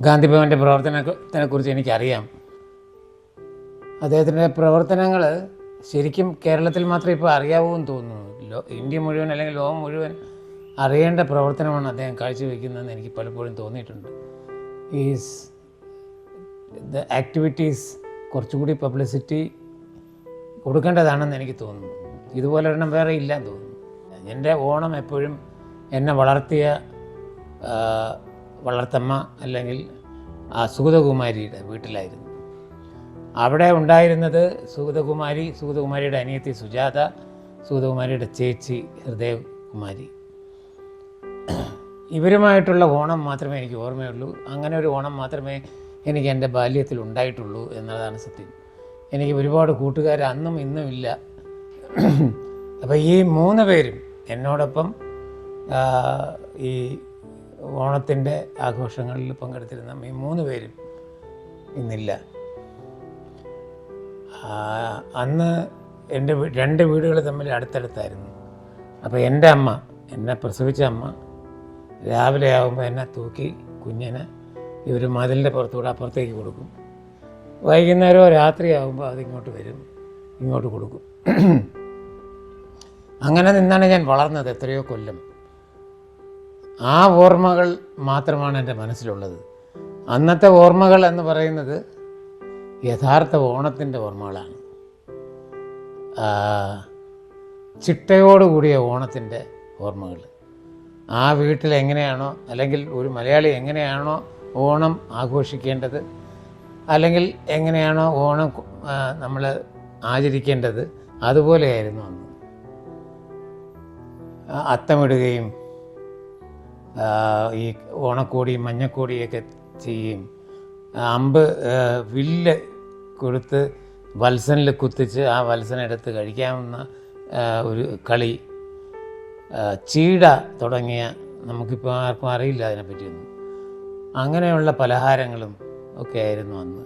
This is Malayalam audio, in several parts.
ഗാന്ധിഭവന്റെ പ്രവർത്തനത്തെക്കുറിച്ച് എനിക്കറിയാം. അദ്ദേഹത്തിന്റെ പ്രവർത്തനങ്ങൾ ശരിക്കും കേരളത്തിൽ മാത്രമേ ഇപ്പോൾ അറിയാവൂ എന്ന് തോന്നുന്നു. ലോ ഇന്ത്യ മുഴുവൻ അല്ലെങ്കിൽ ലോകം മുഴുവൻ അറിയേണ്ട പ്രവർത്തനമാണ് അദ്ദേഹം കാഴ്ചവെക്കുന്നതെന്ന് എനിക്ക് പലപ്പോഴും തോന്നിയിട്ടുണ്ട്. ഈസ് ദ ആക്ടിവിറ്റീസ് കുറച്ചുകൂടി പബ്ലിസിറ്റി കൊടുക്കേണ്ടതാണെന്ന് എനിക്ക് തോന്നുന്നു. ഇതുപോലെ ഒരെണ്ണം വേറെ ഇല്ലാന്ന് തോന്നുന്നു. എന്റെ ഓണം എപ്പോഴും എന്നെ വളർത്തിയ വളർത്തമ്മ അല്ലെങ്കിൽ ആ സുഗതകുമാരിയുടെ വീട്ടിലായിരുന്നു. അവിടെ ഉണ്ടായിരുന്നത് സുഗതകുമാരി സുഗതകുമാരിയുടെ അനിയത്തി സുജാത സുഗതകുമാരിയുടെ ചേച്ചി ഹൃദയകുമാരി. ഇവരുമായിട്ടുള്ള ഓണം മാത്രമേ എനിക്ക് ഓർമ്മയുള്ളൂ. അങ്ങനെ ഒരു ഓണം മാത്രമേ എനിക്ക് എന്റെ ബാല്യത്തിൽ ഉണ്ടായിട്ടുള്ളൂ എന്നുള്ളതാണ് സത്യം. എനിക്ക് ഒരുപാട് കൂട്ടുകാർ അന്നും ഇന്നും ഇല്ല. അപ്പോൾ ഈ മൂന്ന് പേരും എന്നോടൊപ്പം ഈ ഓണത്തിന്റെ ആഘോഷങ്ങളിൽ പങ്കെടുത്തിരുന്ന ഈ മൂന്ന് പേരും ഇന്നില്ല. അന്ന് എന്റെ രണ്ട് വീടുകൾ തമ്മിൽ അടുത്തടുത്തായിരുന്നു. അപ്പോൾ എന്റെ അമ്മ എന്നെ പ്രസവിച്ച അമ്മ രാവിലെ ആകുമ്പോൾ എന്നെ തൂക്കി കുഞ്ഞിനെ ഇവർ മതിലിന്റെ പുറത്തൂടെ അപ്പുറത്തേക്ക് കൊടുക്കും. വൈകുന്നേരമോ രാത്രിയാകുമ്പോൾ അതിങ്ങോട്ട് വരും ഇങ്ങോട്ട് കൊടുക്കും. അങ്ങനെ നിന്നാണ് ഞാൻ വളർന്നത് എത്രയോ കൊല്ലം. ആ ഓർമ്മകൾ മാത്രമാണ് എന്റെ മനസ്സിലുള്ളത്. അന്നത്തെ ഓർമ്മകൾ എന്ന് പറയുന്നത് യഥാർത്ഥ ഓണത്തിന്റെ ഓർമ്മകളാണ്. ചിട്ടയോടുകൂടിയ ഓണത്തിന്റെ ഓർമ്മകൾ. ആ വീട്ടിൽ എങ്ങനെയാണോ അല്ലെങ്കിൽ ഒരു മലയാളി എങ്ങനെയാണോ ഓണം ആഘോഷിക്കേണ്ടത് അല്ലെങ്കിൽ എങ്ങനെയാണോ ഓണം നമ്മൾ ആചരിക്കേണ്ടത് അതുപോലെയായിരുന്നു അന്ന്. അത്തമിടുകയും ഈ ഓണക്കോടിയും മഞ്ഞക്കോടിയൊക്കെ ചെയ്യും. അമ്പ് വില്ല് കൊടുത്ത് വത്സനിൽ കുത്തിച്ച് ആ വത്സനെടുത്ത് കഴിക്കാവുന്ന ഒരു കളി. ചീട തുടങ്ങിയ നമുക്കിപ്പോൾ ആർക്കും അറിയില്ല അതിനെപ്പറ്റിയൊന്നും. അങ്ങനെയുള്ള പലഹാരങ്ങളും ഒക്കെ ആയിരുന്നു അന്ന്.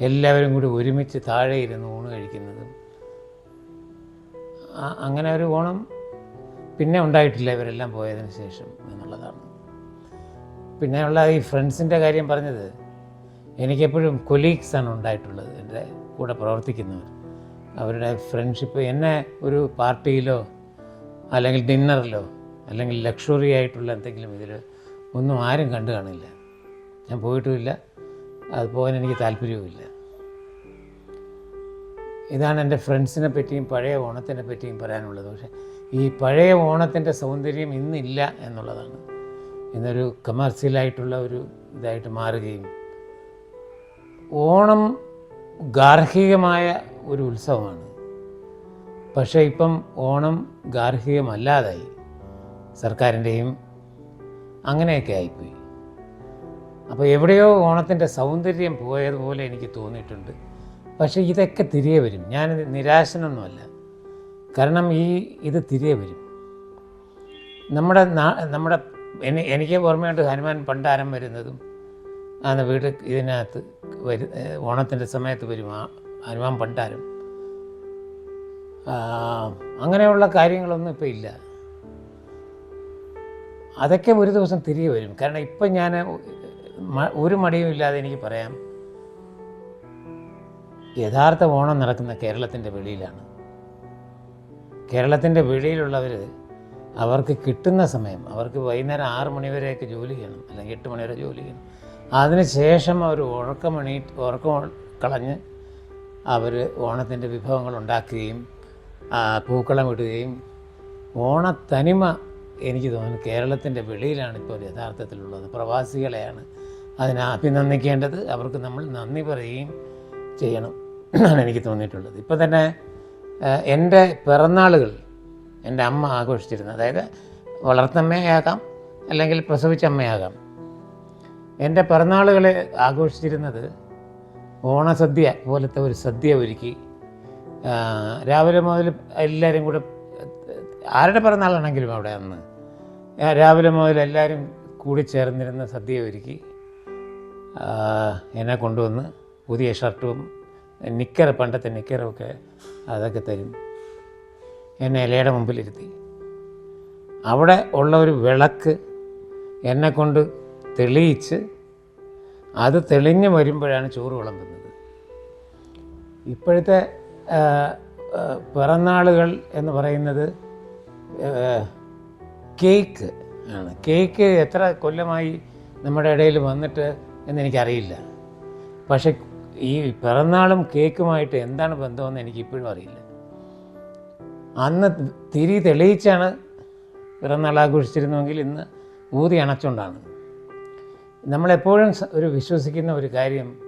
എല്ലാവരും കൂടി ഒരുമിച്ച് താഴെ ഇരുന്ന് ഊണ് കഴിക്കുന്നതും. അങ്ങനെ ഒരു ഓണം പിന്നെ ഉണ്ടായിട്ടില്ല ഇവരെല്ലാം പോയതിന് ശേഷം എന്നുള്ളതാണ്. പിന്നെയുള്ള ഈ ഫ്രണ്ട്സിന്റെ കാര്യം പറഞ്ഞത് എനിക്കെപ്പോഴും കൊലീഗ്സാണ് ഉണ്ടായിട്ടുള്ളത് എന്റെ കൂടെ പ്രവർത്തിക്കുന്നവർ. അവരുടെ ഫ്രണ്ട്ഷിപ്പ് എന്നെ ഒരു പാർട്ടിയിലോ അല്ലെങ്കിൽ ഡിന്നറിലോ അല്ലെങ്കിൽ ലക്ഷറി ആയിട്ടുള്ള എന്തെങ്കിലും ഇതിൽ ഒന്നും ആരും കണ്ടു കാണില്ല. ഞാൻ പോയിട്ടുമില്ല. അത് പോകാൻ എനിക്ക് താല്പര്യവുമില്ല. ഇതാണ് എന്റെ ഫ്രണ്ട്സിനെ പറ്റിയും പഴയ ഓണത്തിനെ പറ്റിയും പറയാനുള്ളത്. പക്ഷേ ഈ പഴയ ഓണത്തിന്റെ സൗന്ദര്യം ഇന്നില്ല എന്നുള്ളതാണ്. ഇന്നൊരു കമേഴ്സ്യലായിട്ടുള്ള ഒരു ഇതായിട്ട് മാറുകയും ഓണം ഗാർഹികമായ ഒരു ഉത്സവമാണ്. പക്ഷേ ഇപ്പം ഓണം ഗാർഹികമല്ലാതായി. സർക്കാരിന്റെയും അങ്ങനെയൊക്കെ ആയിപ്പോയി. അപ്പോൾ എവിടെയോ ഓണത്തിന്റെ സൗന്ദര്യം പോയതുപോലെ എനിക്ക് തോന്നിയിട്ടുണ്ട്. പക്ഷേ ഇതൊക്കെ തിരികെ വരും. ഞാൻ നിരാശനൊന്നുമല്ല. കാരണം ഈ ഇത് തിരികെ വരും. നമ്മുടെ നമ്മുടെ എനി എനിക്ക് ഓർമ്മയുണ്ട് ഹനുമാൻ പണ്ടാരം വരുന്നതും ആ വീട് ഇതിനകത്ത് വരു ഓണത്തിന്റെ സമയത്ത് വരും ആ ഹനുമാൻ പണ്ടാരം. അങ്ങനെയുള്ള കാര്യങ്ങളൊന്നും ഇപ്പോൾ ഇല്ല. അതൊക്കെ ഒരു ദിവസം തിരികെ വരും. കാരണം ഇപ്പം ഞാൻ ഒരു മടിയും ഇല്ലാതെ എനിക്ക് പറയാം. യഥാർത്ഥ ഓണം നടക്കുന്ന കേരളത്തിന്റെ വെളിയിലാണ്. കേരളത്തിന്റെ വെളിയിലുള്ളവർ അവർക്ക് കിട്ടുന്ന സമയം അവർക്ക് വൈകുന്നേരം ആറ് മണിവരെയൊക്കെ ജോലി ചെയ്യണം അല്ലെങ്കിൽ എട്ട് മണിവരെ ജോലി ചെയ്യണം. അതിനുശേഷം അവർ ഉറക്കമണി ഉറക്കം കളഞ്ഞ് അവർ ഓണത്തിന്റെ വിഭവങ്ങൾ ഉണ്ടാക്കുകയും പൂക്കളം ഇടുകയും. ഓണത്തനിമ എനിക്ക് തോന്നുന്നു കേരളത്തിന്റെ വെളിയിലാണ് ഇപ്പോൾ യഥാർത്ഥത്തിലുള്ളത്. പ്രവാസികളെയാണ് അതിനെ അഭിനന്ദിക്കേണ്ടത്. അവർക്ക് നമ്മൾ നന്ദി പറയുകയും ചെയ്യണം എന്നാണ് എനിക്ക് തോന്നിയിട്ടുള്ളത്. ഇപ്പോൾ തന്നെ എന്റെ പിറന്നാളുകൾ എന്റെ അമ്മ ആഘോഷിച്ചിരുന്നു അതായത് വളർത്തമ്മയാകാം അല്ലെങ്കിൽ പ്രസവിച്ച അമ്മയാകാം എന്റെ പിറന്നാളുകളെ ആഘോഷിച്ചിരുന്നത് ഓണസദ്യ പോലത്തെ ഒരു സദ്യ ഒരുക്കി രാവിലെ മുതൽ എല്ലാവരും കൂടെ ആരുടെ പിറന്നാളാണെങ്കിലും അവിടെ അന്ന് രാവിലെ മുതൽ എല്ലാവരും കൂടി ചേർന്നിരുന്ന സദ്യ ഒരുക്കി എന്നെ കൊണ്ടുവന്ന് പുതിയ ഷർട്ടും നിക്കർ പണ്ടത്തെ നിക്കറൊക്കെ അതൊക്കെ തരും. എന്നെ ഇലയുടെ മുമ്പിലിരുത്തി അവിടെ ഉള്ള ഒരു വിളക്ക് എന്നെ കൊണ്ട് തെളിയിച്ച് അത് തെളിഞ്ഞ് വരുമ്പോഴാണ് ചോറ് വിളമ്പുന്നത്. ഇപ്പോഴത്തെ പിറന്നാളുകൾ എന്ന് പറയുന്നത് കേക്ക് ആണ്. കേക്ക് എത്ര കൊല്ലമായി നമ്മുടെ ഇടയിൽ വന്നിട്ട് എന്നെനിക്കറിയില്ല പക്ഷെ ഈ പിറന്നാളും കേക്കുമായിട്ട് എന്താണ് ബന്ധമെന്ന് എനിക്ക് ഇപ്പോഴും അറിയില്ല. അന്ന് തിരി തെളിയിച്ചാണ് പിറന്നാൾ ആഘോഷിച്ചിരുന്നുവെങ്കിൽ ഇന്ന് ഊതി അണച്ചുകൊണ്ടാണ് നമ്മളെപ്പോഴും ഒരു വിശ്വസിക്കുന്ന ഒരു കാര്യം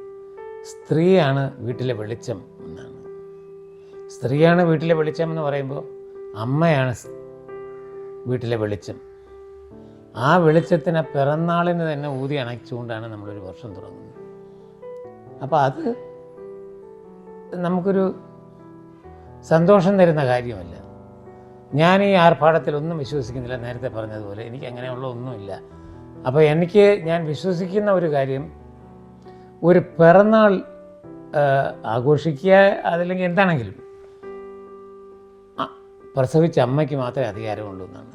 സ്ത്രീയാണ് വീട്ടിലെ വെളിച്ചം എന്നാണ്. സ്ത്രീയാണ് വീട്ടിലെ വെളിച്ചം എന്ന് പറയുമ്പോൾ അമ്മയാണ് വീട്ടിലെ വെളിച്ചം. ആ വെളിച്ചത്തിന് പിറന്നാളിന് തന്നെ ഊതി അണച്ചുകൊണ്ടാണ് നമ്മളൊരു വർഷം തുടങ്ങുന്നത്. അപ്പോൾ അത് നമുക്കൊരു സന്തോഷം തരുന്ന കാര്യമല്ല. ഞാൻ ഈ ആർഭാടത്തിലൊന്നും വിശ്വസിക്കുന്നില്ല. നേരത്തെ പറഞ്ഞതുപോലെ എനിക്ക് അങ്ങനെയുള്ള ഒന്നുമില്ല. അപ്പോൾ എനിക്ക് ഞാൻ വിശ്വസിക്കുന്ന ഒരു കാര്യം ഒരു പിറന്നാൾ ആഘോഷിക്കുക അതല്ലെങ്കിൽ എന്താണെങ്കിലും പ്രസവിച്ച അമ്മയ്ക്ക് മാത്രമേ അധികാരമുള്ളൂ എന്നാണ്.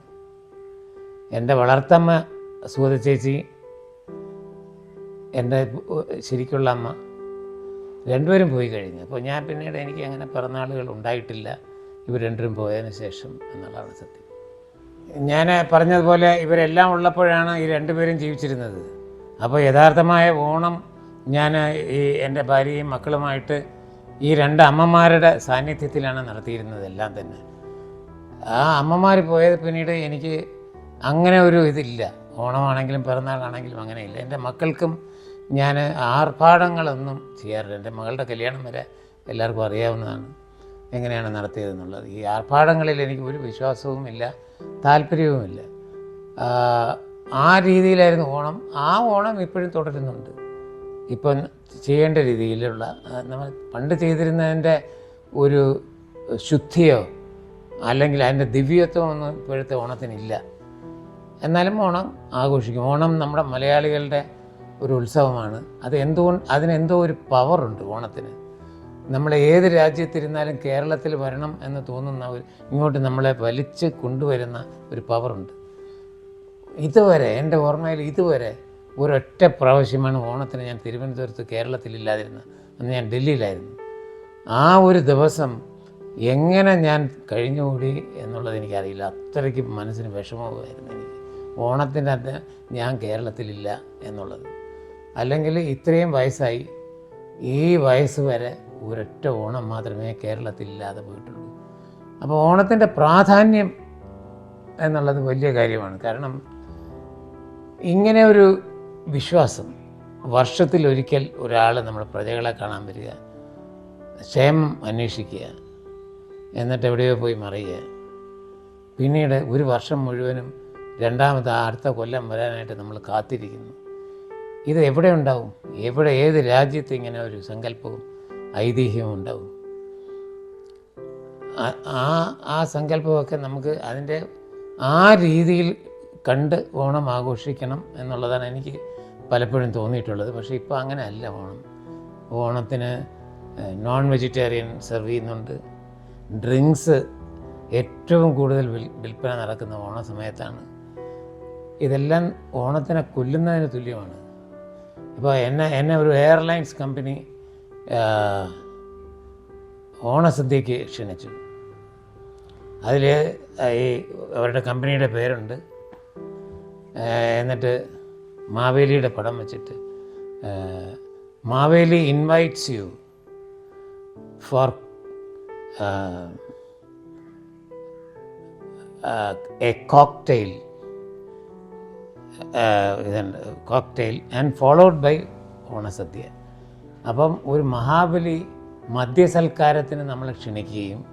എന്റെ വളർത്തമ്മ സുഗത ചേച്ചി എന്റെ ശരിക്കുള്ള അമ്മ രണ്ടുപേരും പോയി കഴിഞ്ഞു. അപ്പോൾ ഞാൻ പിന്നീട് എനിക്ക് അങ്ങനെ പിറന്നാളുകൾ ഉണ്ടായിട്ടില്ല. ഇവർ രണ്ടുപേരും പോയതിന് ശേഷം എന്നുള്ളതാണ് സത്യം. ഞാൻ പറഞ്ഞതുപോലെ ഇവരെല്ലാം ഉള്ളപ്പോഴാണ് ഈ രണ്ടുപേരും ജീവിച്ചിരുന്നത്. അപ്പോൾ യഥാർത്ഥമായ ഓണം ഞാൻ ഈ എന്റെ ഭാര്യയും മക്കളുമായിട്ട് ഈ രണ്ട് അമ്മമാരുടെ സാന്നിധ്യത്തിലാണ് നടത്തിയിരുന്നത് എല്ലാം തന്നെ. ആ അമ്മമാർ പോയത് പിന്നീട് എനിക്ക് അങ്ങനെ ഒരു ഇതില്ല. ഓണമാണെങ്കിലും പിറന്നാളാണെങ്കിലും അങ്ങനെയില്ല എന്റെ മക്കൾക്കും ഞാൻ ആർഭാടങ്ങളൊന്നും ചെയ്യാറില്ല. എന്റെ മകളുടെ കല്യാണം വരെ എല്ലാവർക്കും അറിയാവുന്നതാണ് എങ്ങനെയാണ് നടത്തിയതെന്നുള്ളത്. ഈ ആർഭാടങ്ങളിൽ എനിക്ക് ഒരു വിശ്വാസവുമില്ല താല്പര്യവുമില്ല ആ, രീതിയിലായിരുന്നു ഓണം. ആ ഓണം ഇപ്പോഴും തുടരുന്നുണ്ട്. ഇപ്പം ചെയ്യേണ്ട രീതിയിലുള്ള നമ്മൾ പണ്ട് ചെയ്തിരുന്നതിന്റെ ഒരു ശുദ്ധിയോ അല്ലെങ്കിൽ അതിന്റെ ദിവ്യത്വം ഒന്നും ഇപ്പോഴത്തെ ഓണത്തിനില്ല. എന്നാലും ഓണം ആഘോഷിക്കും. ഓണം നമ്മുടെ മലയാളികളുടെ ഒരു ഉത്സവമാണ്. അത് എന്തോ അതിനെന്തോ ഒരു പവറുണ്ട് ഓണത്തിന്. നമ്മൾ ഏത് രാജ്യത്തിരുന്നാലും കേരളത്തിൽ വരണം എന്ന് തോന്നുന്ന ഒരു ഇങ്ങോട്ട് നമ്മളെ വലിച്ച് കൊണ്ടുവരുന്ന ഒരു പവറുണ്ട് ഇതുവരെ എന്റെ ഓർമ്മയിൽ ഇതുവരെ ഒരൊറ്റ പ്രാവശ്യമാണ് ഓണത്തിന് ഞാൻ തിരുവനന്തപുരത്ത് കേരളത്തിലില്ലാതിരുന്നത് അന്ന് ഞാൻ ഡൽഹിയിലായിരുന്നു. ആ ഒരു ദിവസം എങ്ങനെ ഞാൻ കഴിഞ്ഞുകൂടി എന്നുള്ളത് എനിക്കറിയില്ല. അത്രയ്ക്ക് മനസ്സിന് വിഷമമായിരുന്നു എനിക്ക്. ഓണത്തിന്റെ അന്ന് ഞാൻ കേരളത്തിലില്ല എന്നുള്ളത്. അല്ലെങ്കിൽ ഇത്രയും വയസ്സായി ഈ വയസ്സ് വരെ ഒരൊറ്റ ഓണം മാത്രമേ കേരളത്തിൽ ഇല്ലാതെ പോയിട്ടുള്ളൂ. അപ്പോൾ ഓണത്തിന്റെ പ്രാധാന്യം എന്നുള്ളത് വലിയ കാര്യമാണ്. കാരണം ഇങ്ങനെ ഒരു വിശ്വാസം വർഷത്തിൽ ഒരിക്കൽ ഒരാൾ നമ്മുടെ പ്രജകളെ കാണാൻ വരിക ക്ഷേമം അന്വേഷിക്കുക എന്നിട്ട് എവിടെയോ പോയി മറിയുക. പിന്നീട് ഒരു വർഷം മുഴുവനും രണ്ടാമത് അടുത്ത കൊല്ലം വരാനായിട്ട് നമ്മൾ കാത്തിരിക്കുന്നു. ഇത് എവിടെ ഉണ്ടാവും? എവിടെ ഏത് രാജ്യത്ത് ഇങ്ങനെ ഒരു സങ്കല്പവും ഐതിഹ്യവും ഉണ്ടാവും? ആ- ആ സങ്കല്പമൊക്കെ നമുക്ക് അതിന്റെ ആ രീതിയിൽ കണ്ട് ഓണം ആഘോഷിക്കണം എന്നുള്ളതാണ് എനിക്ക് പലപ്പോഴും തോന്നിയിട്ടുള്ളത്. പക്ഷേ ഇപ്പോൾ അങ്ങനെ അല്ല ഓണം. ഓണത്തിന് നോൺ വെജിറ്റേറിയൻ സെർവ് ചെയ്യുന്നുണ്ട്. ഡ്രിങ്ക്സ് ഏറ്റവും കൂടുതൽ വിൽ വിൽപ്പന നടക്കുന്ന ഓണ സമയത്താണ് ഇതെല്ലാം ഓണത്തിനെ കൊല്ലുന്നതിന് തുല്യമാണ്. ഇപ്പോൾ എന്നെ എന്നെ ഒരു എയർലൈൻസ് കമ്പനി ഓണസദ്യക്ക് ക്ഷണിച്ചു. അതിൽ ഈ അവരുടെ കമ്പനിയുടെ പേരുണ്ട്. എന്നിട്ട് മാവേലിയുടെ പടം വെച്ചിട്ട് Maveli invites you for a cocktail ഇതുണ്ട്. കോക്ടെയിൽ ആൻഡ് ഫോളോഡ് ബൈ ഓണസദ്യ. അപ്പം ഒരു മഹാബലി മദ്യസൽക്കാരത്തിന് നമ്മൾ ക്ഷണിക്കുകയും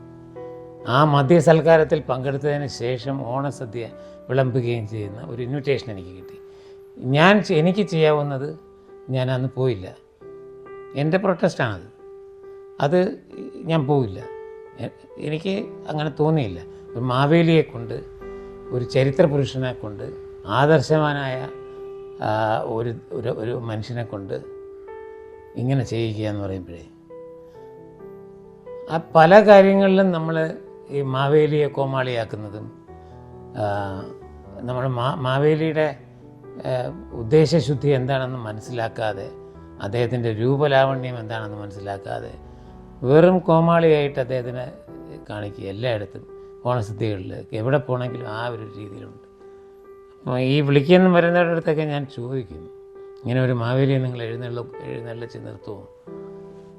ആ മദ്യസൽക്കാരത്തിൽ പങ്കെടുത്തതിന് ശേഷം ഓണസദ്യ വിളമ്പുകയും ചെയ്യുന്ന ഒരു ഇൻവിറ്റേഷൻ എനിക്ക് കിട്ടി. ഞാൻ എനിക്ക് ചെയ്യാവുന്നത് ഞാൻ അന്ന് പോയില്ല. എന്റെ പ്രൊട്ടസ്റ്റാണത് അത് ഞാൻ പോവില്ല. എനിക്ക് അങ്ങനെ തോന്നിയില്ല. ഒരു മാവേലിയെ കൊണ്ട് ഒരു ചരിത്ര പുരുഷനെ കൊണ്ട് ആദർശവാനായ ഒരു ഒരു ഒരു മനുഷ്യനെ കൊണ്ട് ഇങ്ങനെ ചെയ്യുക എന്ന് പറയുമ്പോഴേ ആ പല കാര്യങ്ങളിലും നമ്മൾ ഈ മാവേലിയെ കോമാളിയാക്കുന്നതും നമ്മൾ മാ മാവേലിയുടെ ഉദ്ദേശശുദ്ധി എന്താണെന്ന് മനസ്സിലാക്കാതെ അദ്ദേഹത്തിന്റെ രൂപലാവണ്യം എന്താണെന്ന് മനസ്സിലാക്കാതെ വെറും കോമാളിയായിട്ട് അദ്ദേഹത്തിനെ കാണിക്കുക എല്ലായിടത്തും ഓണസദ്യകളിൽ എവിടെ പോകണമെങ്കിലും ആ ഒരു രീതിയിലുണ്ട്. ഈ വിളിക്കുന്ന വരുന്നവരുടെ ഞാൻ ചോദിക്കുന്നു. ഇങ്ങനെ ഒരു മാവേലിയെ നിങ്ങൾ എഴുന്നള്ള എഴുന്നള്ളിച്ച് നിർത്തുമോ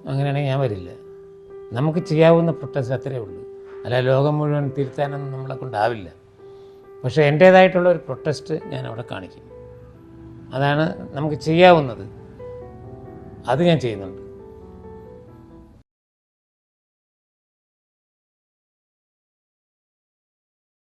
അങ്ങനെയാണെങ്കിൽ ഞാൻ വരില്ല. നമുക്ക് ചെയ്യാവുന്ന പ്രൊട്ടസ്റ്റ് അത്രയേ ഉള്ളൂ. അല്ല ലോകം മുഴുവൻ തിരുത്താനൊന്നും നമ്മളെ കൊണ്ടാവില്ല. പക്ഷേ എന്റേതായിട്ടുള്ള ഒരു പ്രൊട്ടസ്റ്റ് ഞാൻ അവിടെ കാണിക്കും അതാണ് നമുക്ക് ചെയ്യാവുന്നത്. അത് ഞാൻ ചെയ്യുന്നുണ്ട്.